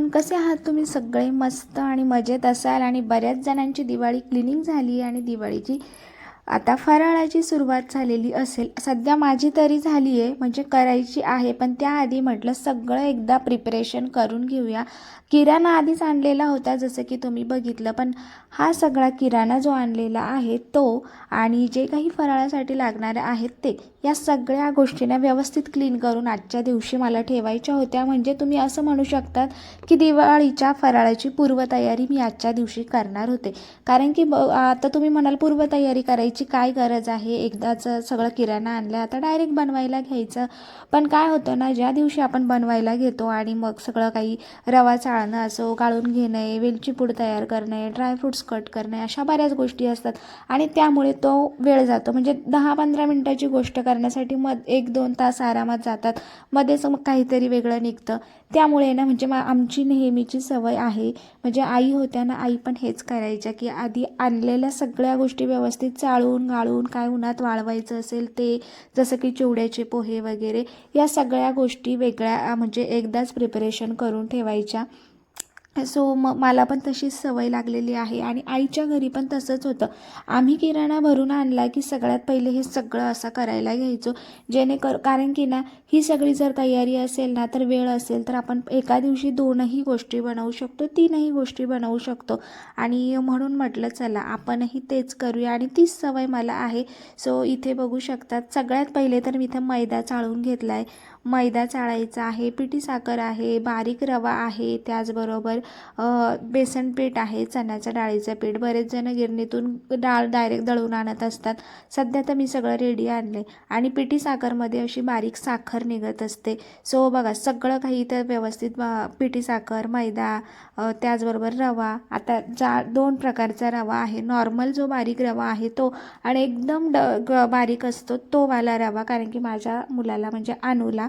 Everyone कसे आहात तुम्ही? सगळे मस्त आणि मजेत असाल आणि बऱ्याच जणांची दिवाळी क्लिनिंग झाली आणि दिवाळीची आता फराळाची सुरुवात झालेली असेल. सध्या माझी तरी झाली आहे म्हणजे करायची आहे पण त्याआधी म्हटलं सगळं एकदा प्रिपरेशन करून घेऊया. किराणा आधीच आणलेला होता जसं की तुम्ही बघितलं पण हा सगळा किराणा जो आणलेला आहे तो आणि जे काही फराळासाठी लागणारे आहेत ते या सगळ्या गोष्टींना व्यवस्थित क्लीन करून आजच्या दिवशी मला ठेवायच्या होत्या. म्हणजे तुम्ही असं म्हणू शकतात की दिवाळीच्या फराळाची पूर्वतयारी मी आजच्या दिवशी करणार होते. कारण की ब आता तुम्ही म्हणाल पूर्वतयारी करायची काय गरज आहे? एकदाच सगळं किराणा आणलं आता डायरेक्ट बनवायला घ्यायचं. पण काय होतं ना ज्या दिवशी आपण बनवायला घेतो आणि मग सगळं काही रवा चाळणं असो गाळून घेणे वेलची पूड तयार करणे ड्रायफ्रूट्स कट करणे अशा बऱ्याच गोष्टी असतात. आणि त्यामुळे तो वेळ जातो. म्हणजे दहा पंधरा मिनटाची गोष्ट करण्यासाठी मध एक दोन तास आरामात जातात. मध्येच मग काहीतरी वेगळं निघतं. त्यामुळे ना म्हणजे मा आमची नेहमीची सवय आहे. म्हणजे आई होत्या ना आई पण हेच करायच्या की आधी आणलेल्या सगळ्या गोष्टी व्यवस्थित चाळून गाळून काय उन्हात वाळवायचं असेल ते जसं की चिवड्याचे पोहे वगैरे या सगळ्या गोष्टी वेगळ्या म्हणजे एकदाच प्रिपरेशन करून ठेवायच्या. सो म मला पण तशीच सवय लागलेली आहे आणि आईच्या घरी पण तसंच होतं. आम्ही किराणा भरून आणला की सगळ्यात पहिले हे सगळं असं करायला घ्यायचो. जेणेकर कारण की ना ही सगळी जर तयारी असेल ना तर वेळ असेल तर आपण एका दिवशी दोनही गोष्टी बनवू शकतो तीनही गोष्टी बनवू शकतो. आणि म्हणून म्हटलं चला आपणही तेच करूया आणि तीच सवय मला आहे. सो इथे बघू शकतात सगळ्यात पहिले तर मी इथं मैदा चाळून घेतला आहे मैदा चाळायचा आहे पिठी साखर आहे बारीक रवा आहे त्याचबरोबर बेसन पीठ आहे चण्याच्या डाळीचं पीठ. बरेच जण गिरणीतून डाळ डायरेक्ट दळून आणत असतात. सध्या तर मी सगळं रेडी आणले आणि पिठी साखरमध्ये अशी बारीक साखर निघत असते. सो बघा सगळं काही तर व्यवस्थित पिठी साखर मैदा त्याचबरोबर रवा. आता जा दोन प्रकारचा रवा आहे. नॉर्मल जो बारीक रवा आहे तो आणि एकदम ड ग बारीक असतो तो वाला रवा. कारण की माझ्या मुलाला म्हणजे अनुला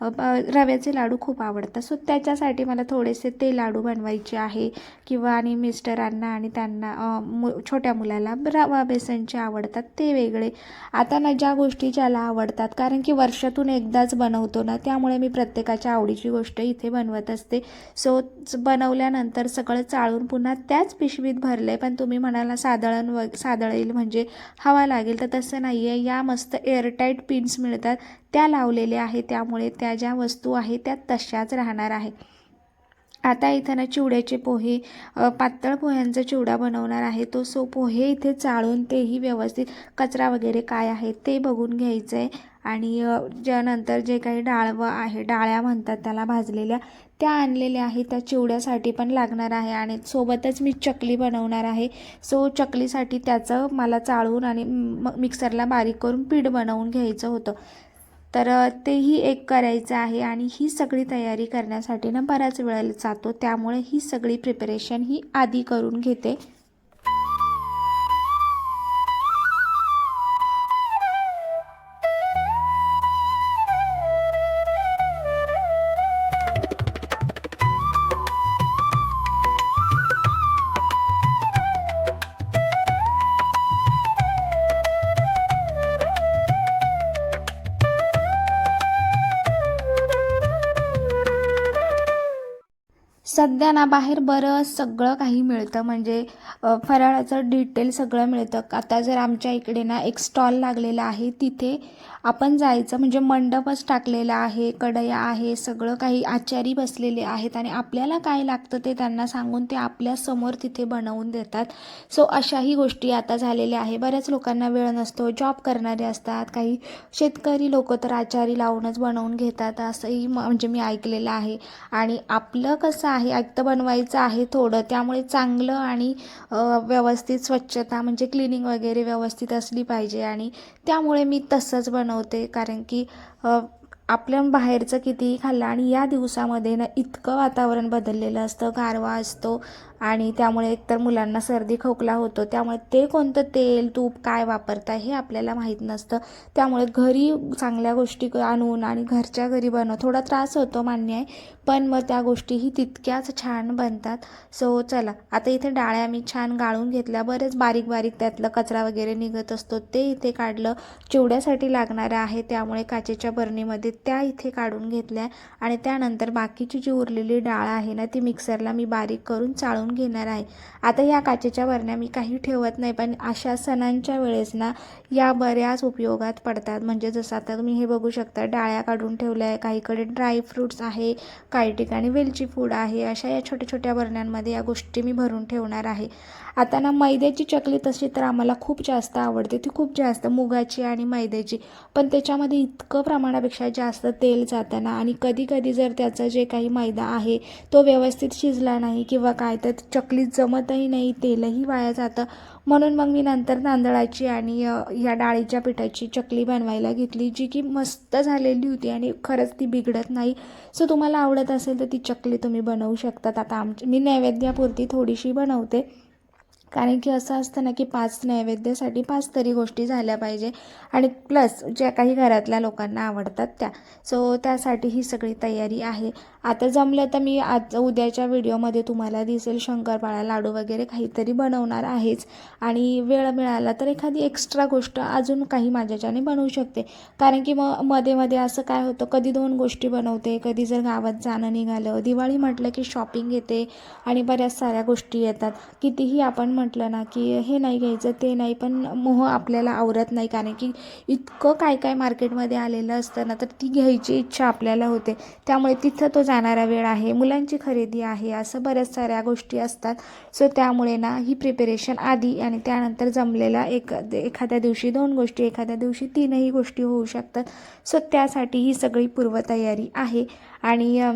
रव्याचे लाडू खूप आवडतात. सो त्याच्यासाठी मला थोडेसे ते लाडू बनवायचे आहे. किंवा आणि मिस्टरांना आणि त्यांना मु छोट्या मुलाला रवा बेसनचे आवडतात. ते वेगळे. आता ना ज्या गोष्टी ज्याला आवडतात कारण की वर्षातून एकदाच बनवतो ना त्यामुळे मी प्रत्येकाच्या आवडीची गोष्ट इथे बनवत असते. सो बनवल्यानंतर सगळं चाळून पुन्हा त्याच पिशवीत भरले पण तुम्ही म्हणाला सादळण व सादळेल म्हणजे हवा लागेल तर तसं नाही आहे या मस्त एअरटाईट पिन्स मिळतात. त्या लावलेल्या आहे त्यामुळे त्या त्या ज्या वस्तू आहेत त्या तशाच राहणार आहे. आता इथं ना चिवड्याचे पोहे पातळ पोह्यांचा चिवडा बनवणार आहे. तो सो पोहे इथे चाळून तेही व्यवस्थित कचरा वगैरे काय आहे ते बघून घ्यायचं आहे आणि ज्यानंतर जे काही डाळवं आहे डाळ्या म्हणतात त्याला भाजलेल्या त्या आणलेल्या आहे त्या चिवड्यासाठी पण लागणार आहे आणि सोबतच मी चकली बनवणार आहे. सो चकलीसाठी त्याचं मला चाळून आणि मिक्सरला बारीक करून पीठ बनवून घ्यायचं होतं. तर तेही एक करायचं आहे आणि ही सगळी तयारी करण्यासाठी ना बराच वेळ जातो. त्यामुळे ही सगळी प्रिपरेशन ही आधी करून घेते. सध्या ना बाहेर बरंच सगळं काही मिळतं. म्हणजे फराळाचं डिटेल सगळं मिळतं. आता जर आमच्या इकडे ना एक स्टॉल लागलेला आहे. तिथे आपण जायचं म्हणजे मंडपच टाकलेला आहे कढया आहे सगळं काही आचारी बसलेले आहेत आणि आपल्याला काय लागतं ते त्यांना सांगून ते आपल्यासमोर तिथे बनवून देतात. सो अशाही गोष्टी आता झालेल्या आहे. बऱ्याच लोकांना वेळ नसतो. जॉब करणारे असतात. काही शेतकरी लोक तर आचारी लावूनच बनवून घेतात. असंही म्हणजे मी ऐकलेलं आहे. आणि आपलं कसं आहे ऐकतं बनवायचं आहे थोडं. त्यामुळे चांगलं आणि व्यवस्थित स्वच्छता म्हणजे क्लिनिंग वगैरे व्यवस्थित असली पाहिजे आणि त्यामुळे मी तसंच बनवते. कारण की आपल्या बाहेरचं कितीही खाल्लं आणि या दिवसामध्ये ना इतकं वातावरण बदललेलं असतं गारवा असतो. आणि त्यामुळे एकतर मुलांना सर्दी खोकला होतो त्यामुळे ते कोणतं तेल तूप काय वापरता हे आपल्याला माहीत नसतं. त्यामुळे घरी चांगल्या गोष्टी आणून आणि घरच्या घरी बनव थोडा त्रास होतो मान्य आहे पण मग त्या गोष्टीही तितक्याच छान बनतात. सो चला आता इथे डाळ्या मी छान गाळून घेतल्या. बरेच बारीक बारीक त्यातलं कचरा वगैरे निघत असतो ते इथे काढलं. चिवड्यासाठी लागणारं आहे त्यामुळे काचेच्या बरणीमध्ये त्या इथे काढून घेतल्या. आणि त्यानंतर बाकीची जी उरलेली डाळ आहे ना ती मिक्सरला मी बारीक करून चाळून घेणार आहे. आता या काचेच्या बरण्या मी काही ठेवत नाही पण अशा सणांच्या वेळेस ना या बऱ्याच उपयोगात पडतात. म्हणजे जसं आता तुम्ही हे बघू शकता डाळ्या काढून ठेवल्या आहे काहीकडे ड्रायफ्रूट्स आहे काही ठिकाणी वेलची फूड आहे अशा या छोट्या छोट्या बरण्यांमध्ये या गोष्टी मी भरून ठेवणार आहे. आता ना मैद्याची चकली तशी तर आम्हाला खूप जास्त आवडते. ती खूप जास्त मुगाची आणि मैद्याची. पण त्याच्यामध्ये इतकं प्रमाणापेक्षा जास्त तेल जातं ना आणि कधी कधी जर त्याचं जे काही मैदा आहे तो व्यवस्थित शिजला नाही किंवा काय तर चकलीत जमतही नाही तेलही वाया जातं. म्हणून मग मी नंतर तांदळाची आणि या डाळीच्या पिठाची चकली बनवायला घेतली जी की मस्त झालेली होती आणि खरंच ती बिघडत नाही. सो तुम्हाला आवडत असेल तर ती चकली तुम्ही बनवू शकतात. आता आमची मी नैवेद्यापुरती थोडीशी बनवते. कारण की असं असतं ना की पाच नैवेद्यासाठी पाच तरी गोष्टी झाल्या पाहिजे. आणि प्लस ज्या काही घरातल्या लोकांना आवडतात त्या. सो त्यासाठी ही सगळी तयारी आहे. आता जमलं तर मी आज उद्याच्या व्हिडिओमध्ये तुम्हाला दिसेल शंकरपाळा लाडू वगैरे काहीतरी बनवणार आहेच. आणि वेळ मिळाला तर एखादी एक्स्ट्रा गोष्ट अजून काही माझ्याच्याने बनवू शकते. कारण की मग मध्ये मध्ये असं काय होतं कधी दोन गोष्टी बनवते कधी जर गावात जाणं निघालं दिवाळी म्हटलं की शॉपिंग येते आणि बऱ्याच साऱ्या गोष्टी येतात. कितीही आपण म्हटलं ना की हे नाही घ्यायचं ते नाही पण मोह आपल्याला आवरत नाही. कारण की इतकं काय काय मार्केटमध्ये आलेलं असतं ना तर ती घ्यायची इच्छा आपल्याला होते. त्यामुळे तिथं तो जाणारा वेळ आहे मुलांची खरेदी आहे असं बऱ्याच साऱ्या गोष्टी असतात. सो त्यामुळे ना ही प्रिपरेशन आधी आणि त्यानंतर जमलेला एक एखाद्या दिवशी दोन गोष्टी एखाद्या दिवशी तीनही गोष्टी होऊ शकतात. सो त्यासाठी ही सगळी पूर्वतयारी आहे. आणि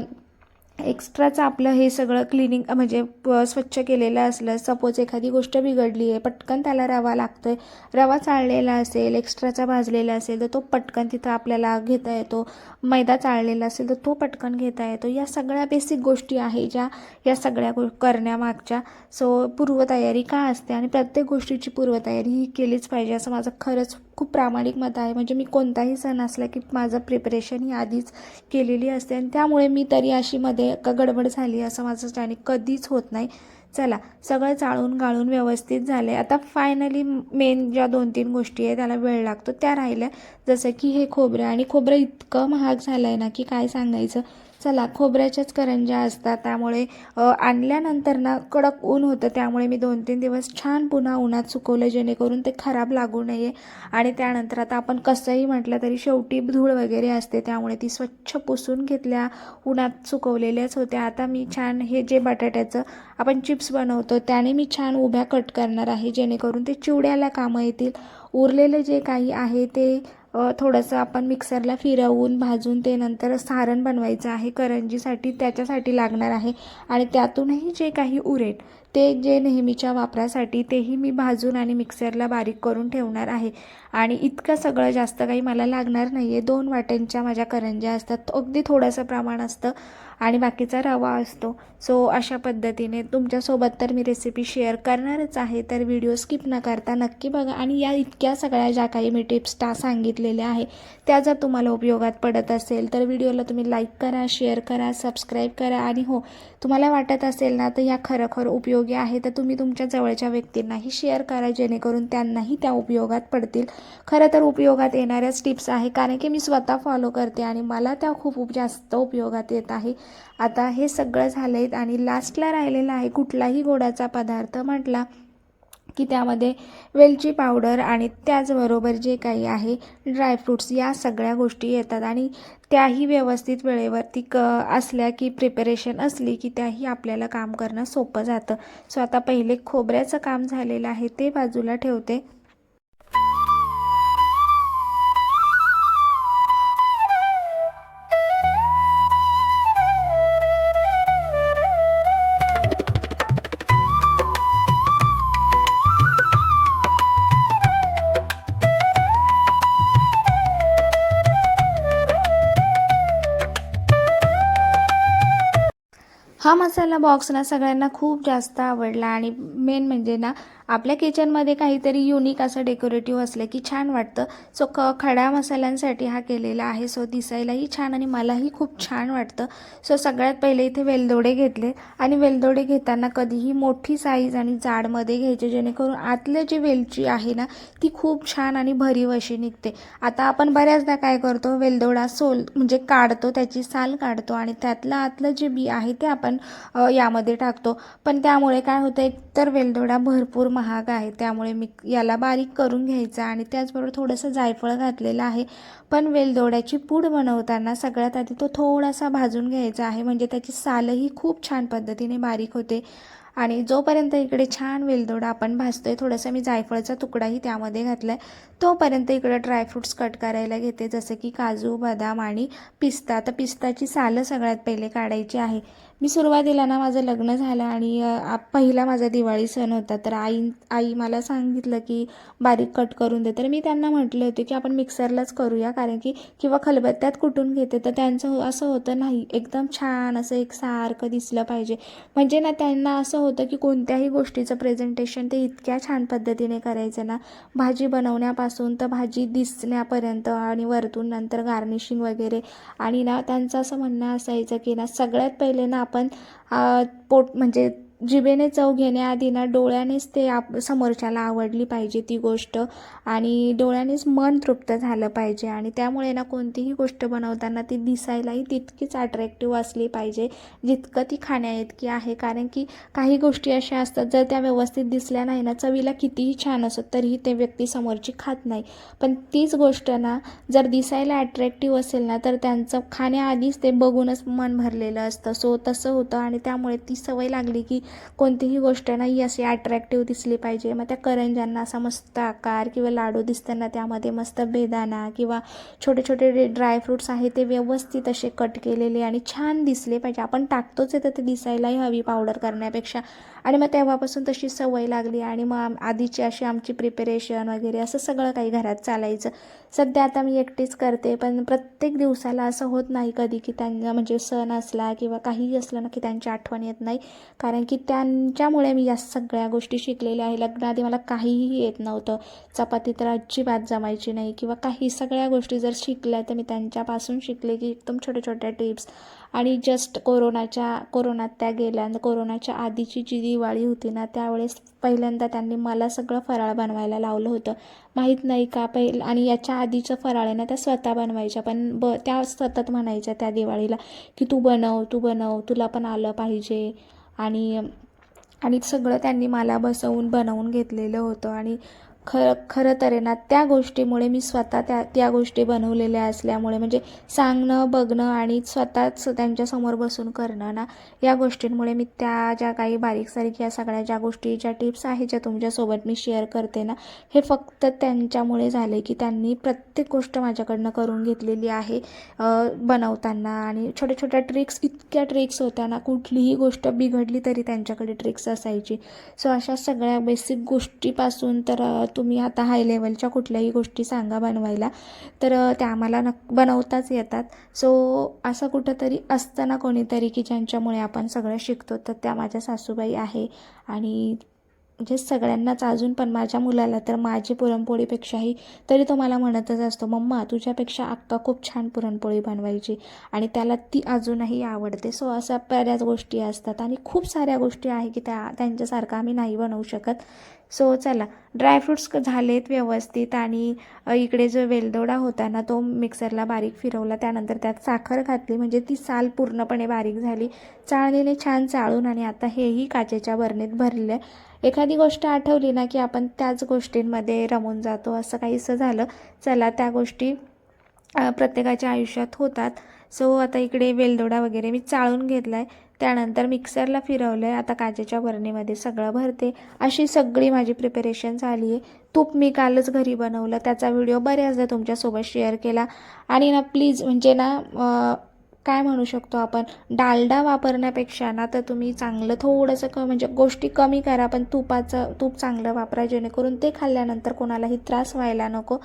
एक्स्ट्राचं आपलं हे सगळं क्लिनिंग म्हणजे प- स्वच्छ केलेलं असलं सपोज एखादी गोष्ट बिघडली आहे पटकन त्याला रवा लागतो आहे रवा चाळलेला असेल एक्स्ट्राचा भाजलेला असेल तर तो पटकन तिथं आपल्याला घेता येतो. मैदा चाळलेला असेल तर तो पटकन घेता येतो. या सगळ्या बेसिक गोष्टी आहे ज्या या सगळ्या गो करण्यामागच्या. सो पूर्वतयारी का असते? आणि प्रत्येक गोष्टीची पूर्वतयारी ही केलीच पाहिजे असं माझं खरंच खूप प्रामाणिक मत आहे. म्हणजे मी कोणताही सण असला की माझं प्रिपरेशन ही आधीच केलेली असते आणि त्यामुळे मी तरी अशी मध्ये का गडबड झाली असं माझं त्याने कधीच होत नाही. चला सगळं चाळून गाळून व्यवस्थित झाले आता फायनली मेन ज्या दोन तीन गोष्टी आहे त्याला वेळ लागतो. त्या राहिल्या. जसं की हे खोबरं आणि खोबरं इतकं महाग झालं आहे ना की काय सांगायचं? चला खोबऱ्याच्याच करंज्या असतात त्यामुळे आणल्यानंतर ना कडक ऊन होतं त्यामुळे मी दोन तीन दिवस छान पुन्हा उन्हात सुकवलं जेणेकरून ते खराब लागू नये. आणि त्यानंतर आता आपण कसंही म्हटलं तरी शेवटी धूळ वगैरे असते त्यामुळे ती स्वच्छ पुसून घेतल्या उन्हात सुकवलेल्याच होत्या. आता मी छान हे जे बटाट्याचं आपण चिप्स बनवतो त्याने मी छान उभ्या कट करणार आहे जेणेकरून ते चिवड्याला कामं येतील. उरलेलं जे काही आहे ते थोडंसं आपण मिक्सरला फिरवून भाजून ते नंतर सारण बनवायचं आहे. करंजीसाठी त्याच्यासाठी लागणार आहे. आणि त्यातूनही जे काही उरेल ते जे नेहमीच्या वापरासाठी तेही मी भाजून आणि मिक्सरला बारीक करून ठेवणार आहे. आणि इतकं सगळं जास्त काही मला लागणार नाही आहे दोन वाट्यांच्या माझ्या करंज्या असतात. अगदी थोडंसं प्रमाण असतं आणि बाकीचा रवा असतो. सो अशा पद्धतीने तुमच्यासोबत तर मी रेसिपी शेअर करणारच आहे. तर व्हिडिओ स्किप न करता नक्की बघा. आणि या इतक्या सगळ्या ज्या काही मी टिप्स टा सांगितलेल्या आहे त्या जर तुम्हाला उपयोगात पडत असेल तर व्हिडिओला तुम्ही लाईक करा शेअर करा सबस्क्राईब करा. आणि हो तुम्हाला वाटत असेल ना तर या खरोखर उपयोग उपयोगी आहे तर तुम्ही तुमच्या जवळच्या व्यक्तींनाही शेअर करा जेणेकरून त्यांनाही त्या उपयोगात पडतील. खरं तर उपयोगात येणाऱ्याच टिप्स आहे कारण की मी स्वतः फॉलो करते आणि मला त्या खूप जास्त उपयोगात येत आहे. आता हे सगळं झालं आहे आणि लास्टला राहिलेलं आहे कुठलाही गोडाचा पदार्थ म्हटला की त्यामध्ये वेलची पावडर आणि त्याचबरोबर जे काही आहे ड्रायफ्रूट्स या सगळ्या गोष्टी येतात. आणि त्याही व्यवस्थित वेळेवरती क असल्या की प्रिपरेशन असली की त्याही आपल्याला काम करणं सोपं जातं. सो आता पहिले खोबऱ्याचं काम झालेलं आहे ते बाजूला ठेवते. हा मसाला बॉक्स ना सगळ्यांना खूप जास्त आवडला आणि मेन म्हणजे ना आपल्या किचनमध्ये काहीतरी युनिक असं डेकोरेटिव्ह असलं की छान वाटतं. सो क खड्या मसाल्यांसाठी हा केलेला आहे. सो दिसायलाही छान आणि मलाही खूप छान वाटतं. सो सगळ्यात पहिले इथे वेलदोडे घेतले. आणि वेलदोडे घेताना कधीही मोठी साईज आणि जाडमध्ये घ्यायचे जेणेकरून आतलं जी वेलची आहे ना ती खूप छान आणि भरीव अशी निघते. आता आपण बऱ्याचदा काय करतो वेलदोडा सोल म्हणजे काढतो त्याची साल काढतो आणि त्यातलं आतलं जे बी आहे ते आपण यामध्ये टाकतो. पण त्यामुळे काय होतं एकतर वेलदोडा भरपूर महाग आहे त्यामुळे मी याला बारीक करून घ्यायचा आणि त्याचबरोबर थोडंसं जायफळ घातलेलं आहे. पण वेलदोड्याची पूड बनवताना सगळ्यात आधी तो थोडासा भाजून घ्यायचा आहे म्हणजे त्याची सालही खूप छान पद्धतीने बारीक होते. आणि जोपर्यंत इकडे छान वेलदोडा आपण भाजतोय थोडासा मी जायफळचा तुकडाही त्यामध्ये घातला आहे तोपर्यंत इकडे ड्रायफ्रूट्स कट करायला घेते जसं की काजू बदाम आणि पिस्ता. तर पिस्ताची सालं सगळ्यात पहिले काढायची आहे. मी सुरुवातीला ना माझं लग्न झालं आणि पहिला माझा दिवाळी सण होता. तर आई आई मला सांगितलं की बारीक कट करून दे. तर मी त्यांना म्हटले होते की आपण मिक्सरलाच करूया कारण की किंवा खलबत्त्यात कुटून घेते? तर त्यांचं हो- असं होतं नाही एकदम छान असं एक सारखं दिसलं पाहिजे. म्हणजे ना त्यांना असं होतं की कोणत्याही गोष्टीचं प्रेझेंटेशन ते इतक्या छान पद्धतीने करायचं ना. भाजी बनवण्यापासून तर भाजी दिसण्यापर्यंत आणि वरतून नंतर गार्निशिंग वगैरे. आणि ना त्यांचं असं म्हणणं असायचं की ना सगळ्यात पहिले ना आपण पोट म्हणजे जिभेने चव घेण्याआधी ना डोळ्यानेच ते आप समोरच्याला आवडली पाहिजे ती गोष्ट. आणि डोळ्यानेच मन तृप्त झालं पाहिजे. आणि त्यामुळे ना कोणतीही गोष्ट बनवताना ती दिसायलाही तितकीच अट्रॅक्टिव्ह असली पाहिजे. जितकं ती खाण्याइतकी आहे. कारण की काही गोष्टी अशा असतात जर त्या व्यवस्थित दिसल्या नाही ना चवीला कितीही छान असत तरीही ते व्यक्ती समोरची खात नाही. पण तीच गोष्ट ना जर दिसायला अट्रॅक्टिव्ह असेल ना तर त्यांचं खाण्याआधीच ते बघूनच मन भरलेलं असतं. सो तसं होतं आणि त्यामुळे ती सवय लागली की कोणतीही गोष्ट नाही अशी अट्रॅक्टिव्ह दिसली पाहिजे. मग त्या करंज्यांना असा मस्त आकार किंवा लाडू दिसताना त्यामध्ये मस्त बेदाना किंवा छोटे छोटे ड्रायफ्रूट्स आहे ते व्यवस्थित असे कट केलेले आणि छान दिसले पाहिजे. आपण टाकतोच आहे तर ते दिसायलाही हवी पावडर करण्यापेक्षा. आणि मग तेव्हापासून तशी सवय लागली आणि मग आधीची अशी आमची प्रिपरेशन वगैरे असं सगळं काही घरात चालायचं. सध्या आता मी एकटीच करते पण प्रत्येक दिवसाला असं होत नाही कधी की त्यांना म्हणजे सण असला किंवा काहीही असलं ना की त्यांची आठवण येत नाही. कारण की त्यांच्यामुळे मी या सगळ्या गोष्टी शिकलेल्या आहे. लग्नाआधी मला काहीही येत नव्हतं. चपाती तर अजिबात जमायची नाही किंवा काही सगळ्या गोष्टी जर शिकल्या तर मी त्यांच्यापासून शिकले की एकदम छोट्या छोट्या टिप्स आणि जस्ट कोरोनाच्या कोरोनात त्या गेल्या कोरोनाच्या आधीची जी दिवाळी होती ना त्यावेळेस पहिल्यांदा त्यांनी मला सगळं फराळ बनवायला लावलं होतं. माहीत नाही का पहिलं आणि याच्या आधीचं फराळ आहे ना त्या स्वतः बनवायच्या पण ब त्या सतत म्हणायच्या त्या दिवाळीला की तू बनव तू बनव तुला पण आलं पाहिजे. आणि आणि सगळं त्यांनी मला बसवून बनवून घेतलेलं होतं. आणि खरं खरं तर आहे ना त्या गोष्टीमुळे मी स्वतः त्या त्या गोष्टी बनवलेल्या असल्यामुळे म्हणजे सांगणं बघणं आणि स्वतःच त्यांच्यासमोर बसून करणं ना या गोष्टींमुळे मी त्या ज्या काही बारीक सारीक या सगळ्या ज्या गोष्टी ज्या टिप्स आहेत ज्या तुमच्यासोबत मी शेअर करते ना हे फक्त त्यांच्यामुळे झाले की त्यांनी प्रत्येक गोष्ट माझ्याकडनं करून घेतलेली आहे बनवताना. आणि छोट्या छोट्या ट्रिक्स इतक्या ट्रिक्स होत्या ना कुठलीही गोष्ट बिघडली तरी त्यांच्याकडे ट्रिक्स असायची. सो अशा सगळ्या बेसिक गोष्टीपासून तर तुम्ही आता हाय लेवलच्या कुठल्याही गोष्टी सांगा बनवायला. तर त्या आम्हाला नक बनवताच येतात. सो असं कुठंतरी असतं ना कोणीतरी की ज्यांच्यामुळे आपण सगळं शिकतो तर त्या माझ्या सासूबाई आहे. आणि म्हणजे सगळ्यांनाच अजून पण माझ्या मुलाला तर माझी पुरणपोळीपेक्षाही तरी तो मला म्हणतच असतो मम्मा तुझ्यापेक्षा अक्का खूप छान पुरणपोळी बनवायची आणि त्याला ती अजूनही आवडते. सो अशा बऱ्याच गोष्टी असतात. आणि खूप साऱ्या गोष्टी आहे की त्या त्यांच्यासारखं आम्ही नाही बनवू शकत. सो चला ड्रायफ्रूट्स झालेत व्यवस्थित आणि इकडे जो वेलदोडा होता ना तो मिक्सरला बारीक फिरवला. त्यानंतर त्यात साखर घातली म्हणजे ती साल पूर्णपणे बारीक झाली. चाळणीने छान चाळून आणि आता हेही काचेच्या बरणीत भरले एखादी गोष्ट आठवली ना की आपण त्याच गोष्टींमध्ये रमून जातो असं काहीसं झालं. चला त्या गोष्टी प्रत्येकाच्या आयुष्यात होतात. सो आता इकडे वेलदोडा वगैरे मी चाळून घेतला आहे त्यानंतर मिक्सरला फिरवलं आहे आता काजेच्या बरणीमध्ये सगळं भरते. अशी सगळी माझी प्रिपरेशन झाली आहे. तूप मी कालच घरी बनवलं. त्याचा व्हिडिओ बऱ्याचदा तुमच्यासोबत शेअर केला. आणि ना प्लीज म्हणजे ना काय म्हणू शकतो आपण? डालडा वापरण्यापेक्षा ना तर तुम्ही चांगलं थोडंसं क म्हणजे गोष्टी कमी करा पण तुपाचं तूप चांगलं वापरा जेणेकरून ते खाल्ल्यानंतर कोणालाही त्रास व्हायला नको.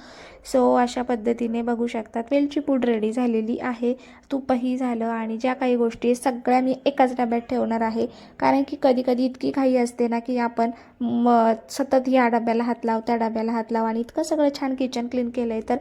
सो अशा पद्धतीने बघू शकतात. वेलची पूड रेडी झालेली आहे. तूपही झालं आणि ज्या काही गोष्टी सगळ्या मी एकाच डब्यात ठेवणार आहे. कारण की कधी कधी इतकी घाई असते ना की आपण म सतत या डब्याला हात लाव त्या डब्याला हात लाव आणि इतकं सगळं छान किचन क्लीन केलं आहे तर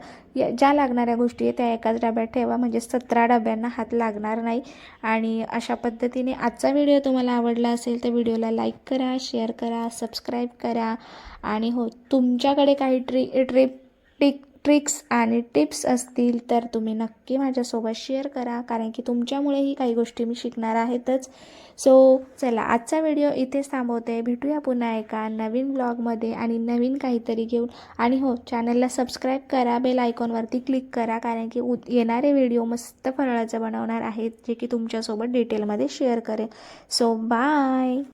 ज्या लागणाऱ्या गोष्टी आहे त्या एकाच डब्यात ठेवा. म्हणजे सतरा डब्यांना हात लागणार नाही. आणि अशा पद्धतीने आजचा व्हिडिओ तुम्हाला आवडला असेल तर व्हिडिओला लाईक करा शेअर करा सबस्क्राईब करा. आणि हो तुमच्याकडे काही ट्री ट्रिप टिक ट्रिक्स आणि टिप्स असतील तर तुम्ही नक्की माझ्यासोबत शेअर करा. कारण की तुमच्यामुळेही काही गोष्टी मी शिकणार आहेतच. सो चला आजचा व्हिडिओ इथेच थांबवते. भेटूया पुन्हा एका नवीन ब्लॉगमध्ये आणि नवीन काहीतरी घेऊन. आणि हो चॅनलला सबस्क्राईब करा बेल आयकॉनवरती क्लिक करा. कारण की उद येणारे व्हिडिओ मस्त फराळाचं बनवणार आहेत जे की तुमच्यासोबत डिटेलमध्ये शेअर करेन. So bye